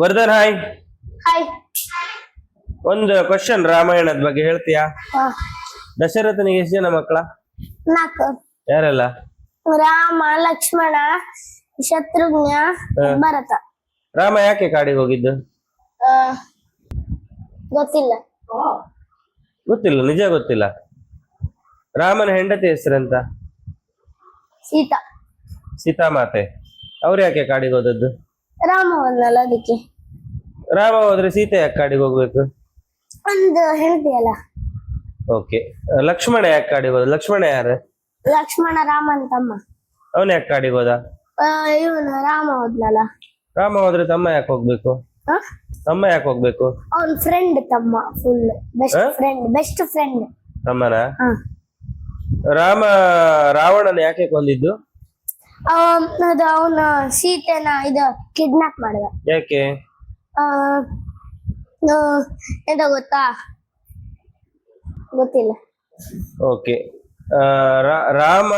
Vardhan hi hi ಒಂದು question ರಾಮಾಯಣದ ಬಗ್ಗೆ ಹೇಳ್ತೀಯಾ? ದಶರಥನಿಗೆ ಎಷ್ಟು ಜನ ಮಕ್ಕಳ? ನಾಲ್ಕು. ಯಾರೆಲ್ಲ? ರಾಮ ಲಕ್ಷ್ಮಣ ಶತ್ರುಘ್ನ ಭರತ. ರಾಮ ಯಾಕೆ ಕಾಡಿಗೆ ಹೋಗಿದ್ದು? ಗೊತ್ತಿಲ್ಲ. ಗೊತ್ತಿಲ್ಲ ನಿಜ ಗೊತ್ತಿಲ್ಲ. ರಾಮನ ಹೆಂಡತಿ ಹೆಸರೆಂತ ಸೀತಾ ಸೀತಾ. ಮಾತೆ ಅವ್ರು ಯಾಕೆ ಕಾಡಿಗೆ ಹೋದದ್ದು? ರಾಮ ಬಂದಲ್ಲ ಅದಕ್ಕೆ. ರಾಮ ಹೋದ್ರೆ ಸೀತೆ ಯಾಕೆ ಕಾಡಿಗೆ ಹೋಗ್ಬೇಕು? ಒಂದು ಹೆಂಡತಿ ಅಲ್ಲ. ಓಕೆ. ಲಕ್ಷ್ಮಣ ಯಾಕೆ ಕಾಡಿಗೆ ಹೋದ? ಲಕ್ಷ್ಮಣ ಯಾರು? ಲಕ್ಷ್ಮಣ ರಾಮನ್ ತಮ್ಮ. ಅವನ ಯಾಕೆ ಕಾಡಿಗೆ ಹೋದ? ಇವನು ರಾಮ ಹೋದ್ನಲ್ಲ. ರಾಮ ಹೋದ್ರೆ ತಮ್ಮ ಯಾಕೆ ಹೋಗ್ಬೇಕು? ತಮ್ಮ ಯಾಕೆ ಹೋಗ್ಬೇಕು? ಅವನ್ ಫ್ರೆಂಡ್ ತಮ್ಮ full best friend best friend ತಮ್ಮನ? ರಾಮ ರಾವಣನ ಯಾಕೆ ಕೊಂದಿದ್ದು? ಅದು ಅವನ ಸೀತೆನ ಇದು ಕಿಡ್ನಾಪ್ ಮಾಡಿದ. ಯಾಕೆ? ಎಂತ ಗೊತ್ತಾ? ಗೊತ್ತಿಲ್ಲ. ಓಕೆ. ರಾಮ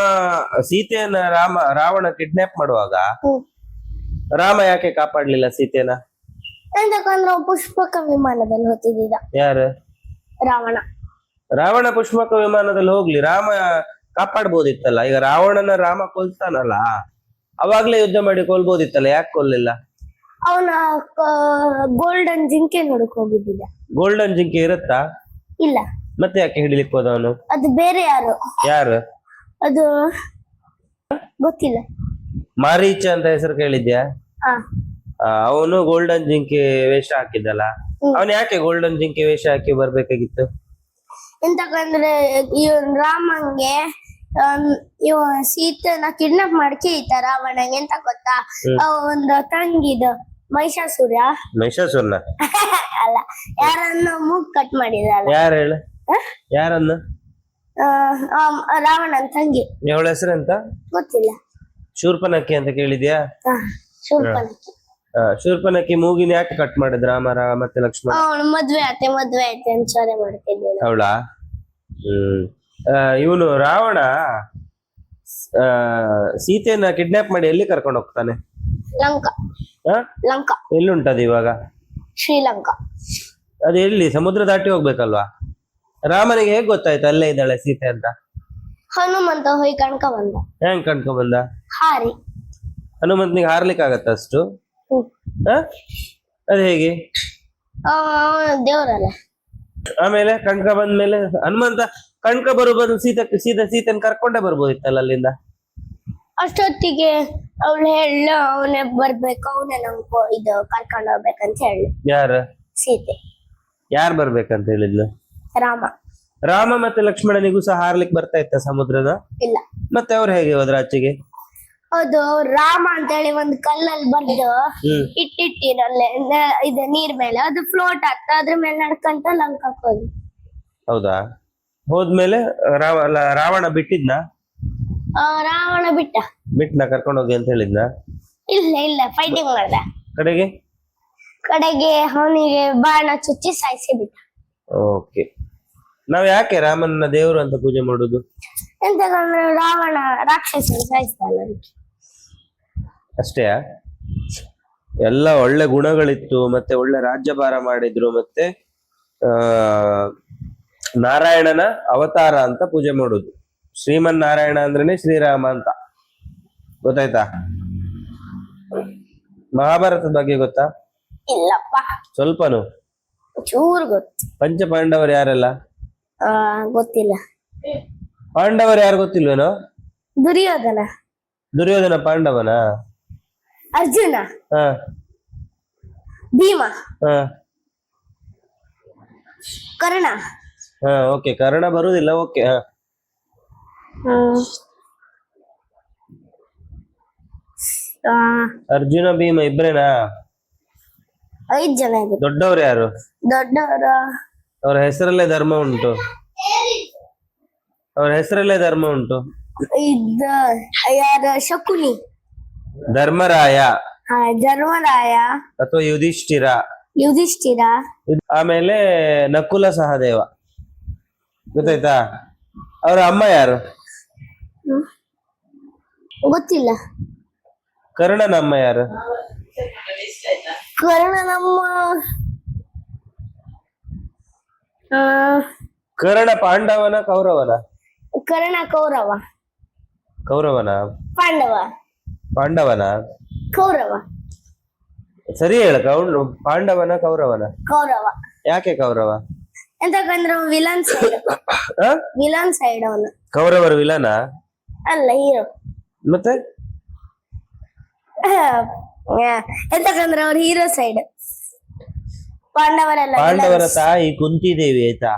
ಸೀತೆಯನ್ನ ರಾಮ ರಾವಣ ಕಿಡ್ನಾಪ್ ಮಾಡುವಾಗ ರಾಮ ಯಾಕೆ ಕಾಪಾಡ್ಲಿಲ್ಲ ಸೀತೆನ ಎಂತಕ್ಕಂದ್ರೆ ಪುಷ್ಪಕ ವಿಮಾನದಲ್ಲಿ ಹೊತ್ತಿದ್ದ ಯಾರು? ರಾವಣ. ರಾವಣ ಪುಷ್ಪಕ ವಿಮಾನದಲ್ಲಿ ಹೋಗ್ಲಿ. ರಾಮ ಕಾಪಾಡ್ಬೋದಿತ್ತಲ್ಲ? ಈಗ ರಾವಣನ ರಾಮ ಕೊಲ್ತಾನಲ್ಲ ಅವಾಗ್ಲೇ ಯುದ್ಧ ಮಾಡಿ ಕೊಲ್ಬೋದಿತ್ತಲ್ಲ? ಯಾಕೆ ಕೊಲ್ಲಿಲ್ಲ? ಅವನ ಗೋಲ್ಡನ್ ಜಿಂಕೆ ನೋಡಕ್ ಗೋಲ್ಡನ್ ಜಿಂಕೆ ಇರುತ್ತಾ? ಇಲ್ಲ. ಮತ್ತೆ ಯಾಕೆ ಹಿಡಿಲಿಕ್ಕೆ ಹೋದವನು ಅದು ಬೇರೆ ಯಾರು? ಯಾರು? ಅದು ಗೊತ್ತಿಲ್ಲ. ಮಾರೀಚ ಅಂತ ಹೆಸರು ಕೇಳಿದ್ಯಾ? ಅವನು ಗೋಲ್ಡನ್ ಜಿಂಕೆ ವೇಷ ಹಾಕಿದ್ದಲ್ಲ. ಅವನು ಯಾಕೆ ಗೋಲ್ಡನ್ ಜಿಂಕೆ ವೇಷ ಹಾಕಿ ಬರ್ಬೇಕಾಗಿತ್ತು? ಎಂತಕಂದ್ರೆ ಇವನ್ ರಾಮಂಗೆ ಸೀತೆನ ಕಿಡ್ನಾಪ್ ಮಾಡ್ಕೆ ಇತ್ತ ಅವನಂಗೆ ಎಂತ ಗೊತ್ತಾ? ಒಂದು ತಂಗಿದು ಮಹಿಷಾಸುರ. ಮಹಿಷಾಸುರನ? ಅಲ್ಲ ಯಾರನ್ನ ಮೂಗ್ ಕಟ್ ಮಾಡಿದಾರ ಯಾರು ಹೇಳ? ಯಾರನ್ನ? ರಾವಣನ್ ತಂಗಿ. ಅವಳ ಹೆಸರೆಂತ? ಗೊತ್ತಿಲ್ಲ. ಶೂರ್ಪನಕ್ಕಿ ಅಂತ ಕೇಳಿದ್ಯಾ? ಆ, ಶೂರ್ಪನಕ್ಕಿ. ಮೂಗಿನ ಯಾಕೆ ಕಟ್ ಮಾಡಿದ್ರ ರಾಮ ಮತ್ತೆ ಲಕ್ಷ್ಮಣ? ಅವಳು ಮದ್ವೆ ಆಯ್ತೆ ಮದ್ವೆ ಆಯ್ತೆ ಅಂತ ಚೊರೆ ಮಾಡ್ತಿದ್ದೆ ಅವಳ? ಹ್ಮ್. ಇವನು ರಾವಣ ಸೀತೆಯನ್ನ ಕಿಡ್ನಾಪ್ ಮಾಡಿ ಎಲ್ಲಿ ಕರ್ಕೊಂಡು ಹೋಗ್ತಾನೆ? ಲಂಕಾ? ಲಂಕಾ. ಎಲ್ಲುಂಟದು ಇವಾಗ? ಶ್ರೀಲಂಕಾ. ಅದು ಎಲ್ಲಿ? ಸಮುದ್ರ ದಾಟಿ ಹೋಗ್ಬೇಕಲ್ವಾ? ರಾಮನಿಗೆ ಹೇಗ್ ಗೊತ್ತಾಯ್ತು ಅಲ್ಲೇ ಇದ್ದಾಳೆ ಸೀತೆ ಅಂತ? ಹನುಮಂತ ಹೋಯ್ ಕಣ್ಕ ಬಂದ. ಹೆಂಗ್ ಕಣ್ಕ ಬಂದ? ಹಾರಿ. ಹನುಮಂತನಿಗೆ ಹಾರ್ಲಿಕ್ಕೆ ಆಗತ್ತ ಅಷ್ಟು? ಅದು ಹೇಗೆ? ದೇವರಲ್ಲ. ಆಮೇಲೆ ಕಣ್ಕ ಬಂದ್ಮೇಲೆ ಹನುಮಂತ ಕಣ್ಕ ಬರೋ ಬದಲು ಸೀತಾ ಸೀತಾ ಸೀತನ್ ಕರ್ಕೊಂಡೇ ಬರ್ಬೋದಿತ್ತಲ್ಲ ಅಲ್ಲಿಂದ? ಅಷ್ಟೊತ್ತಿಗೆ ಅವಳು ಹೇಳ ಅವನೇ ಬರ್ಬೇಕು ಅವನೇ ನಮ್ಗೆ ಇದು ಕರ್ಕೊಂಡು ಹೋಗ್ಬೇಕಂತ ಹೇಳಿ. ಯಾರು? ಸೀತೆ. ಯಾರು ಬರ್ಬೇಕಂತ ಹೇಳಿದ್ಲು? ರಾಮ. ರಾಮ ಮತ್ತೆ ಲಕ್ಷ್ಮಣನಿಗೂ ಸಹ ಹಾರ್ಲಿಕ್ಕೆ ಬರ್ತಾ ಇತ್ತ ಸಮುದ್ರದ? ಇಲ್ಲ. ಮತ್ತೆ ಅವ್ರು ಹೇಗೆ ಹೋದ್ರ ಆಚೆಗೆ? ಅದು ರಾಮ ಅಂತ ಹೇಳಿ ಒಂದು ಕಲ್ಲಲ್ಲಿ ಬರ್ದು ಹ್ಮ್. ಇಟ್ಟಿಟ್ಟಿರಲ್ಲೇ ಇದು ನೀರ್ ಮೇಲೆ ಅದು ಫ್ಲೋಟ್ ಆಗ್ತಾ ಅದ್ರ ಮೇಲೆ ನಡ್ಕಂತ ಲಂಕಕ್ಕೆ ಹೋದ್ವಿ ಹೌದಾ? ಹೋದ್ಮೇಲೆ ರಾವ ಅಲ್ಲ, ರಾವಣ ಬಿಟ್ಟಿದ್ನ? ಆ, ರಾವಣ ಬಿಟ್ಟ. ಬಿಟ್ನ ಕರ್ಕೊಂಡು ಹೋಗಿ ಅಂತ ಹೇಳಿದ್ನ? ಇಲ್ಲ ಇಲ್ಲ ಫೈಟಿಂಗ್ ಮಾಡ್ದ. ಕಡೆಗೆ? ಕಡೆಗೆ ಅವನಿಗೆ ಬಾಣ ಚುಚ್ಚಿ ಸಾಯಿಸಿ ಬಿಟ್ಟ. ಓಕೆ. ನಾವ್ ಯಾಕೆ ರಾಮನ ದೇವರು ಅಂತ ಪೂಜೆ ಮಾಡುದು? ಎಂತಂದ್ರೆ ರಾವಣ ರಾಕ್ಷಸರು ಸಾಯಿಸ್ತಾನೆ ಅಷ್ಟೇ ಎಲ್ಲ ಒಳ್ಳೆ ಗುಣಗಳಿತ್ತು ಮತ್ತೆ ಒಳ್ಳೆ ರಾಜ್ಯಭಾರ ಮಾಡಿದ್ರು ಮತ್ತೆ ಆ ನಾರಾಯಣನ ಅವತಾರ ಅಂತ ಪೂಜೆ ಮಾಡುದು. ಶ್ರೀಮನ್ ನಾರಾಯಣ ಅಂದ್ರೇನೆ ಶ್ರೀರಾಮ ಅಂತ. ಗೊತ್ತಾಯ್ತಾ? ಮಹಾಭಾರತದ ಬಗ್ಗೆ ಗೊತ್ತಾ? ಇಲ್ಲಪ್ಪ. ಸ್ವಲ್ಪನು? ಚೂರು ಗೊತ್ತು. ಪಂಚ ಪಾಂಡವರು ಯಾರೆಲ್ಲ? ಗೊತ್ತಿಲ್ಲ. ಪಾಂಡವರು ಯಾರು ಗೊತ್ತಿಲ್ವೇನೋ? ದುರ್ಯೋಧನ. ದುರ್ಯೋಧನ ಪಾಂಡವನ? ಅರ್ಜುನ. ಹ. ಭೀಮ. ಹ. ಕರ್ಣ. ಹ ಓಕೆ ಕರಣ ಬರುದಿಲ್ಲ ಓಕೆ ಹ. ಆ, ಅರ್ಜುನ ಭೀಮ ಇಬ್ರೇನಾ? ಐದ್ ಜನ ಇದ್ರು ದೊಡ್ಡವ್ರು ಯಾರು? ದೊಡ್ಡವರ. ಅವ್ರ ಹೆಸರಲ್ಲೇ ಧರ್ಮ ಉಂಟು. ಅವ್ರ ಹೆಸರಲ್ಲೇ ಧರ್ಮ ಉಂಟು. ಇದ್ದ ಯಾರ? ಶಕುನಿ. ಧರ್ಮರಾಯ. ಧರ್ಮರಾಯ. ಅಥವಾ ಯುಧಿಷ್ಠಿರ. ಯುಧಿಷ್ಠಿರ. ಆಮೇಲೆ ನಕುಲ ಸಹದೇವ. ಗೊತ್ತಾಯ್ತಾ? ಅವರ ಅಮ್ಮ ಯಾರು? ಗೊತ್ತಿಲ್ಲ. ಕರ್ಣನ ಅಮ್ಮ ಯಾರು? ಕರ್ಣ ನಮ್ಮ ಆ, ಕರ್ಣ ಪಾಂಡವನ ಕೌರವನ? ಕರ್ಣ ಕೌರವ. ಕೌರವನ? ಪಾಂಡವ. ಪಾಂಡವನ? ಕೌರವ. ಸರಿ ಹೇಳ ಕೌ ಪಾಂಡವನ ಕೌರವನ? ಕೌರವ. ಯಾಕೆ ಕೌರವ? ಎಂತಕಂದ್ರೆ ವಿಲನ್ ಸೈಡ್? ವಿಲನ್ ಸೈಡ್ ಅವನು. ಕೌರವರ ವಿಲನ ಅಲ್ಲ ಹೀರೋ ಮತ್ತೆ? ಎಂತಕಂದ್ರೆ ಅವ್ರ ಹೀರೋ ಸೈಡ್ ಪಾಂಡವರೆಲ್ಲ ಪಾಂಡವರ ತಾಯಿ ಕುಂತಿದೇವಿ ಆಯ್ತಾ?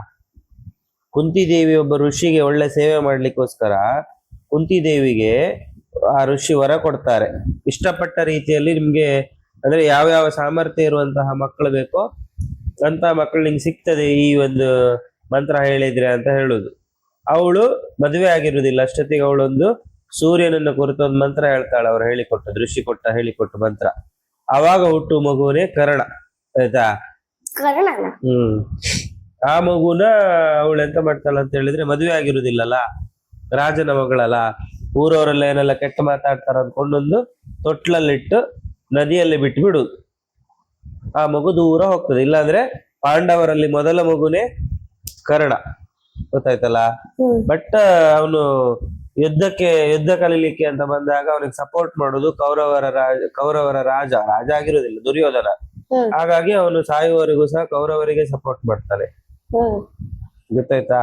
ಕುಂತಿದೇವಿ ಒಬ್ಬ ಋಷಿಗೆ ಒಳ್ಳೆ ಸೇವೆ ಮಾಡ್ಲಿಕ್ಕೋಸ್ಕರ ಕುಂತಿದೇವಿಗೆ ಆ ಋಷಿ ವರ ಕೊಡ್ತಾರೆ. ಇಷ್ಟಪಟ್ಟ ರೀತಿಯಲ್ಲಿ ನಿಮ್ಗೆ ಅಂದ್ರೆ ಯಾವ ಯಾವ ಸಾಮರ್ಥ್ಯ ಇರುವಂತಹ ಮಕ್ಕಳು ಬೇಕೋ ಅಂತ ಮಕ್ಕಳು ನಿಂಗೆ ಸಿಗ್ತದೆ ಈ ಒಂದು ಮಂತ್ರ ಹೇಳಿದ್ರೆ ಅಂತ ಹೇಳುದು. ಅವಳು ಮದುವೆ ಆಗಿರುವುದಿಲ್ಲ. ಅಷ್ಟೊತ್ತಿಗೆ ಅವಳೊಂದು ಸೂರ್ಯನನ್ನು ಕುರಿತ ಒಂದು ಮಂತ್ರ ಹೇಳ್ತಾಳೆ. ಅವ್ರು ಹೇಳಿಕೊಟ್ಟು ಋಷಿ ಕೊಟ್ಟ ಹೇಳಿಕೊಟ್ಟು ಮಂತ್ರ. ಅವಾಗ ಹುಟ್ಟು ಮಗುವನೇ ಕರ್ಣ. ಆಯ್ತಾ? ಹ್ಮ್. ಆ ಮಗುನ ಅವಳು ಎಂತ ಮಾಡ್ತಾಳ ಅಂತ ಹೇಳಿದ್ರೆ ಮದುವೆ ಆಗಿರುವುದಿಲ್ಲಲ್ಲ? ರಾಜನ ಮಗಳಲ್ಲ? ಊರವರೆಲ್ಲ ಏನೆಲ್ಲ ಕೆಟ್ಟ ಮಾತಾಡ್ತಾರ ಅನ್ಕೊಂಡೊಂದು ತೊಟ್ಲಲ್ಲಿಟ್ಟು ನದಿಯಲ್ಲಿ ಬಿಟ್ಟು ಬಿಡುದು ಆ ಮಗು ದೂರ ಹೋಗ್ತದೆ. ಇಲ್ಲಾಂದ್ರೆ ಪಾಂಡವರಲ್ಲಿ ಮೊದಲ ಮಗುನೇ ಕರ್ಣ. ಗೊತ್ತಾಯ್ತಲ್ಲ? ಬಟ್ ಅವನು ಯುದ್ಧಕ್ಕೆ ಯುದ್ಧ ಕಲೀಲಿಕ್ಕೆ ಅಂತ ಬಂದಾಗ ಅವನಿಗೆ ಸಪೋರ್ಟ್ ಮಾಡೋದು ಕೌರವರ ರಾಜ ಕೌರವರ ರಾಜ. ರಾಜ ಆಗಿರುವುದಿಲ್ಲ ದುರ್ಯೋಧನ. ಹಾಗಾಗಿ ಅವನು ಸಾಯುವವರೆಗೂ ಸಹ ಕೌರವರಿಗೆ ಸಪೋರ್ಟ್ ಮಾಡ್ತಾನೆ. ಗೊತ್ತಾಯ್ತಾ?